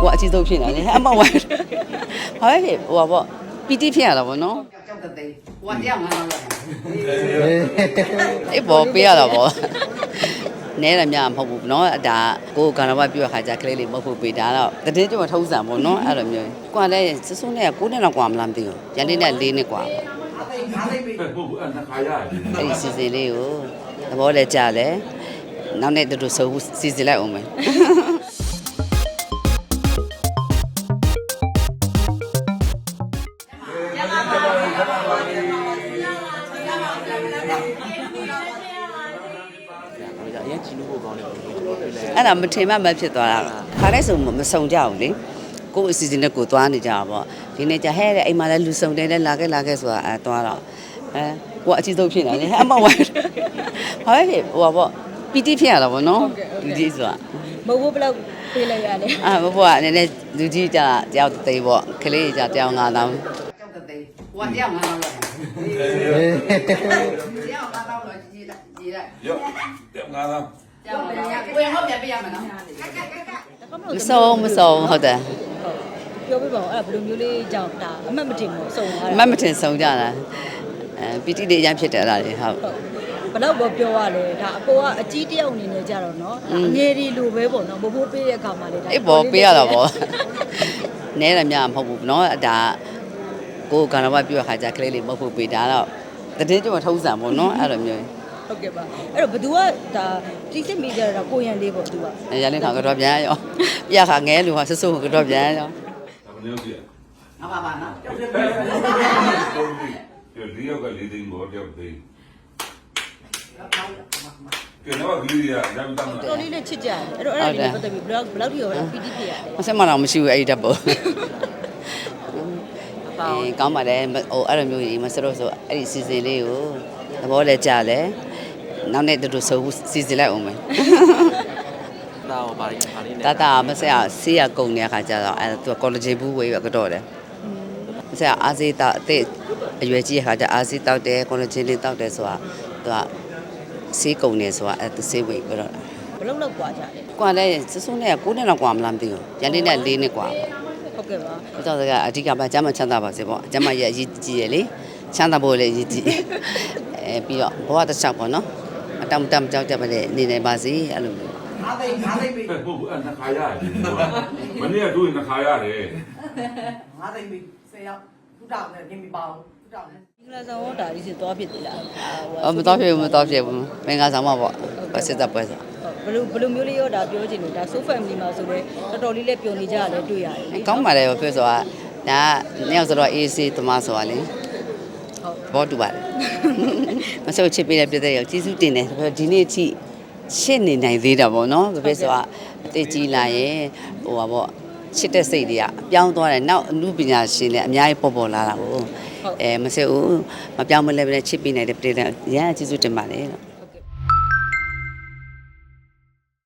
ဟိုအကြီးဆုံးဖြစ်နေတယ်အမဝိုင်းဘာပဲဖြစ်ဟိုပေါ့ပီတိဖြစ်ရတာပေါ့နော်ကြောက်တဲ့သိဟိုကတရားမှန်းတော့အေးပေါ်ပေးရတာပေါ့နဲရမြမဟုတ်ဘူးเนาะဒါကိုကဏ္ဍဘပြောခါကြကလေးလေးမဟုတ်ဘူးပေးဒါတော့တတိကျွတ်ထုံးစံပေါ့เนาะအဲ့လိုမျိုးကွာလဲစစုံနဲ့9နှစ်လောက်ကွာမလားမသိဘူးရန်လေးနဲ့4နှစ်ကွာပေါ့ဟုတ်ဘူးအဲ့ဒါခါရတယ်အဲ့ဒီစီစဉ်လေးကိုသဘောလဲကြလဲနောက်နေ့တူတူစုံစီစဉ်လိုက်အောင်မယ် အရင်ချီလို့ဖို့ကောင်းတယ်ကျွန်တော်တွေ့လဲအဲ့ဒါမထင်မှမဖြစ်သွားတာခါတိုင်းဆိုမစုံကြဘူးလေကိုယ့်အစီအစဉ်နဲ့ကိုယ်သွားနေကြတာပေါ့ဒီနေ့ကျဟဲ့တဲ့အိမ်မှာလည်းလူစုံတယ်လည်းလာခဲ့လာခဲ့ဆိုတာအဲသွားတော့အဲကိုကအကြီးဆုံးဖြစ်နေတယ်အမဝိုင်းဟာပဲဟိုပါပေါ့ပီတိဖြစ်ရတာပေါ့နော်လူကြီးဆိုတာမဟုတ်ဘူးဘယ်လောက်ပေးလိုက်ရလဲအာဘဘကနည်းနည်းလူကြီးကြတယောက်တစ်သိန်းပေါ့ကလေးကြတယောက်9000ကြောက်တဲ့သိန်းကိုကတယောက်9000လောက် တယောက်9000လောက်ကြီးကြီးကြီးလိုက် 哟，点干了。 ကြောက်တယ်ကိုရင်ဟုတ်ပြန်ပြရမယ်နော်မစုံမစုံဟုတ်တယ် ပြောပြပါဦးအဲ့ဒါဘယ်လိုမျိုးလေးကြောင့်ဒါအမှတ်မတင်ဘူးစုံသွား အမတ်မထင်စုံကြတာအဲပီတိလေးအရင်ဖြစ်တယ်အဲ့ဒါလေးဟုတ် ဘယ်တော့ပြောရလဲဒါအကိုကအကြီးတယောက်အနေနဲ့ကြတော့နော်အငယ်ဒီလိုပဲပေါ့နော်ဘိုးဘိုးပေးတဲ့အခါမှာလေဒါ အေးပေါ်ပေးရတာပေါ့နဲရမြမဟုတ်ဘူးเนาะဒါကို ကိုယ်ကဏ္ဍဝပြုတ်ခါကြကလေးလေးမဟုတ်ဘူးပေးဒါတော့တည်င်းကျွန်မထုံးစံပေါ့နော်အဲ့လိုမျိုးဟုတ်ကဲ့ပါအဲ့တော့ဘသူကဒါတိစစ်မီဒီယာတော့ကိုရန်လေးပေါ့သူကအဲရန်လေးခါကတော့ပြန်ရောပြခါငဲလူဟာဆဆုကတော့ပြန်ရောဒါမနေဘူးကြီးငါပါပါနော်ကြောက်တယ်ဒီရောက်ကလေးသိန်းပေါ်တယောက်သိန်းကဲတော့ဒီရရမ်းတမ်းတော်လေးနဲ့ချစ်ကြတယ်အဲ့တော့အဲ့ဒါလေးပတ်သက်ပြီးဘလောက်ဘလောက်တိရော PDP ရတယ်မဆက်မတော့မရှိဘူးအဲ့ဒီဓာတ်ပုံ အေးကောင်းပါတယ်ဟိုအဲ့လိုမျိုးကြီးမစတော့ဆိုအဲ့ဒီစီစဉ်လေးကိုသဘောလည်းကြလဲနောက်နေ့တူတူဆိုစီစဉ်လိုက်အောင်မယ် ဒါဟောပါရီပါရီနဲ့ တတာမဆက်အောင်ဆေးရကုန်တဲ့အခါကျတော့အဲ့သူကကော်လဂျင်ဘူးဝေးရကတော့တယ်မဆက်အာဇီတာအသက်အရွယ်ကြီးတဲ့အခါကျအာဇီတောက်တယ်ကော်လဂျင်လေးတောက်တယ်ဆိုတာသူကဆေးကုန်နေဆိုတာအဲ့သူဆေးဝေးပြီးတော့ ဘယ်လောက်လောက်กว่าကြလဲ ကွာလဲစစုံနဲ့9နှစ်လောက်กว่าမလားမသိဘူးရန်လေးနဲ့4နှစ်กว่าပေါ့ ဟုတ်ကဲ့ပါ။တော်တော်ကအဓိကပါကျမချမ်းသာပါစေပေါ့။ကျမရဲ့အရေးကြီးရယ်လေ။ချမ်းသာဖို့လည်းအရေးကြီး။အဲပြီးတော့ဘဝတစ်ချက်ပေါ့နော်။အတမ်တမ်ကြောက်ကြပါလေနေနေပါစေအဲ့လိုမျိုး။ငါသိငါသိပြီ။ဟုတ်ဘူးအဲ့နှခါရတယ်။မနေ့ကတို့နှခါရတယ်။ငါသိပြီဆယ်ယောက်ဒုတောင်နဲ့ပြင်ပြပါဦး။ဒုတောင်နဲ့မင်္ဂလာဆောင်တော့ဒါကြီးစသွားဖြစ်သေးလား။အော်မသွားဖြစ်ဘူးမသွားဖြစ်ဘူး။မင်္ဂလာဆောင်မှာပေါ့။ဘာစစ်တပ်ပွဲစား။ ဘယ်လိုဘယ်လိုမျိုးလေးရောဒါပြောချင်လို့ဒါ so family မှာဆိုတော့တော်တော်လေးလည်းပျော်နေကြရတယ်တွေ့ရတယ်လေကောင်းပါလေပြောဆိုတာဒါနှစ်ယောက်ဆိုတော့အေးစေးသမားဆိုတာလေဟုတ်ဘောတူပါတယ်မဆုတ်ချစ်ပေးတဲ့ပြည်သက်ရောက်ကျေးဇူးတင်တယ်ဒီနေ့အထိရှင်းနေနိုင်သေးတာပေါ့နော်ပြောဆိုတာအသေးကြီးလာရင်ဟိုပါပေါ့ချစ်တဲ့စိတ်တွေကအပြောင်းသွားတယ်နောက်အမှုပညာရှင်လည်းအများကြီးပေါ်ပေါ်လာတာကိုအဲမဆုတ်ဘူးမပြောင်းမလဲပဲချစ်ပေးနိုင်တဲ့ပြည်သက်ရန်ကျေးဇူးတင်ပါတယ်လို့